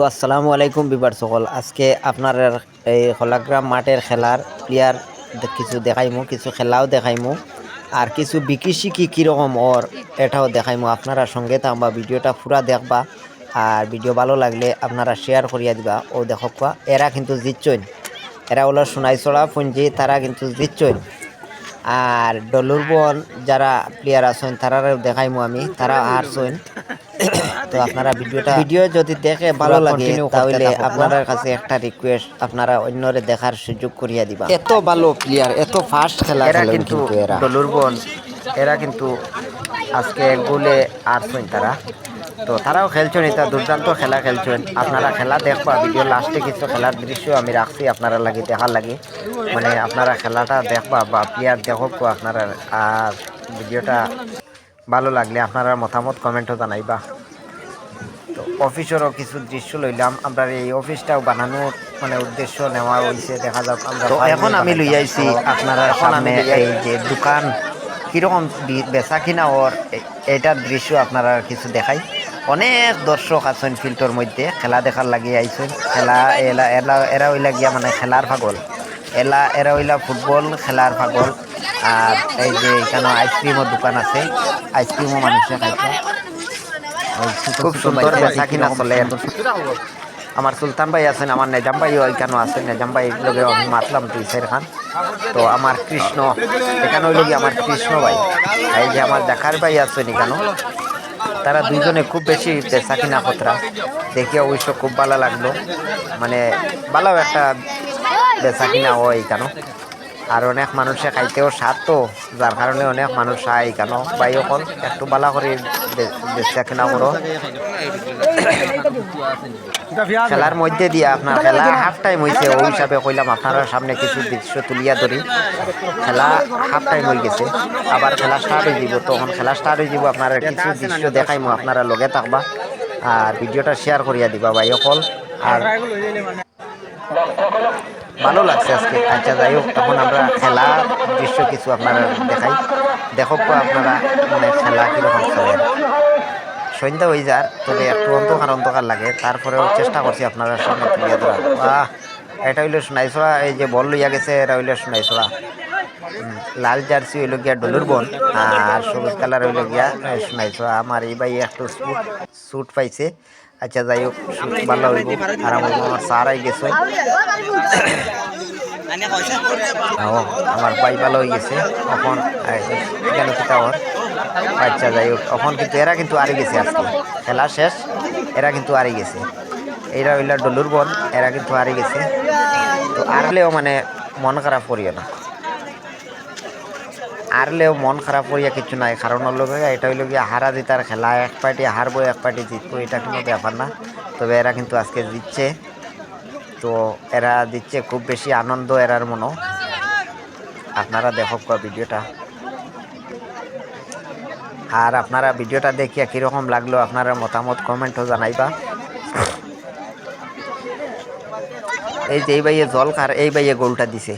তো আসসালামু আলাইকুম বিবার সকল। আজকে আপনার এই হলাগ্রাম মাঠের খেলার প্লেয়ার কিছু দেখাইমু, কিছু খেলাও দেখাইমু। আর কিছু বিকি শিকি কীরকম ওর, এটাও দেখাইমু আপনারা সঙ্গে। থাকবা ভিডিওটা পুরা দেখবা। আর ভিডিও ভালো লাগলে আপনারা শেয়ার করিয়া দিবা। ও দেখক এরা কিন্তু জিতছইন এরা হলো সোনাইছড়া, পুঞ্জি, তারা কিন্তু জিতছইন আর ডলুর বন যারা প্লেয়ার আছেন তারা দেখাইমু আমি, তারা হারছইন তো আপনারা ভিডিওটা ভিডিও যদি দেখে ভালো লাগে তাহলে আপনাদের কাছে একটা রিকোয়েস্ট আপনারা অন্যরে দেখার সুযোগ করিয়া দিবা। এত ভালো প্লেয়ার এত ফাস্ট খেলা এরা কিন্তু ডলুর বন এরা কিন্তু আজকে গোলে আরছেন তারা। তো তারাও খেলছেন এটা দুর্দান্ত খেলা খেলছেন। আপনারা খেলা দেখবা ভিডিও লাস্টে কিছু খেলার দৃশ্য আমি রাখছি আপনারা লাগে দেখার লাগে। মানে আপনারা খেলাটা দেখবা বা প্লেয়ার দেখক আপনারা আর ভিডিওটা ভালো লাগলে আপনারা মতামত কমেন্টও জানাইবা। তো অফিসেরও কিছু দৃশ্য লইলাম। আমরা এই অফিসটাও বানানোর মানে উদ্দেশ্য নেওয়া হয়েছে দেখা যাক আমরা এখন আমি লই আইছি আপনারা সামনে এই যে দোকান কীরকম বেচা কিনা ওর এ- এইটার দৃশ্য আপনারা কিছু দেখাই। অনেক দর্শক আছেন ফিল্ডের মধ্যে খেলা দেখার লাগি আইছেন। খেলা এলা এলা এরা হইলা গিয়া মানে খেলার পাগল। এলা এরা হইলা ফুটবল খেলার পাগল। আর এই যে এখানে আইসক্রিমের দোকান আছে। আইসক্রিমও মানুষে খাইছে। খুব সুন্দর বেচা কিনা চলে আমার সুলতান ভাই আছেন আমার নেজাম ভাইও এখানে আছে নেজাম ভাই লগে আমি মাতলাম দুই চার খান। তো আমার কৃষ্ণ এখানে হইল আমার কৃষ্ণ ভাই। এই যে আমার দেখার ভাই আছেন এখানে তারা দুইজনে খুব বেশি বেচা কিনা খতরা। দেখে অবশ্য খুব ভালো লাগল। মানে ভালো একটা বেচা কিনা হয় এখানে আর অনেক মানুষে খাইতেও স্বাদ তো, যার কারণে অনেক মানুষ খায়, কেন? ভাই, অকল একটু বালা করে বেচা কিনা করো। খেলার মধ্যে দিয়ে আপনার খেলা হাফ টাইম হয়েছে ওই হিসাবে কইলাম আপনার সামনে কিছু দৃশ্য তুলিয়া ধরি। খেলা হাফ টাইম হয়ে গেছে, আবার খেলা স্টার্ট হয়ে যাব তখন খেলা স্টার্ট হয়ে যাব আপনারা কিছু দৃশ্য দেখাইমু, আপনারা লগে থাকবা, আর ভিডিওটা শেয়ার করিয়া দিবা, ভাই, অকল। আর ভালো লাগছে আজকে। আচ্ছা যাই হোক তখন আমরা খেলা দৃশ্য কিছু আপনারা দেখাই। দেখক আপনারা মানে খেলা কীরকম চলে সন্ধ্যা হয়ে যার তবে একটু অন্ধকার অন্ধকার লাগে। তারপরেও চেষ্টা করছি আপনারা সামনে তুলিয়ে ধরা বাহ, এটা হইল সোনাইছড়া, এই যে বল লইয়া গেছে, এটা হইল সোনাইছড়া। লাল জার্সি হইল গিয়া ডলুর বন, আর সবুজ কালার হইল গিয়া সোনাইছড়া। আমার এই ভাই একটু স্যুট পাইছে। আচ্ছা যাই হোক ভালো হইব। হইব আমার সার আই গেছে। ও, আমার ভাই ভালো হয়ে গেছে। এখন কেন কিতা ওর আচ্ছা যাই হোক এখন কিন্তু এরা কিন্তু আরে গেছে আজকে। খেলা শেষ এরা কিন্তু আরে গেছে। এরা হইলা ডলুর বন এরা কিন্তু হারে গেছে। তো আরলেও মানে মন খারাপ করিও না। আরলেও মন খারাপ করিয়া কিছু নাই। কারণ হলো এটা হইল গিয়া হারা জিতার খেলা এক পার্টি হারবো এক পার্টি জিতবো এটা কোনো ব্যাপার না। তবে এরা কিন্তু আজকে জিতছে। তো এরা দিচ্ছে খুব বেশি আনন্দ এরার মনো। আপনারা দেখক ভিডিওটা। আর আপনারা ভিডিওটা দেখিয়া কীরকম লাগল, আপনারা মতামত কমেন্টও জানাইবা। এই যে এই বাইয়ে জল খার এই বাইয়ে গোলটা দিছে।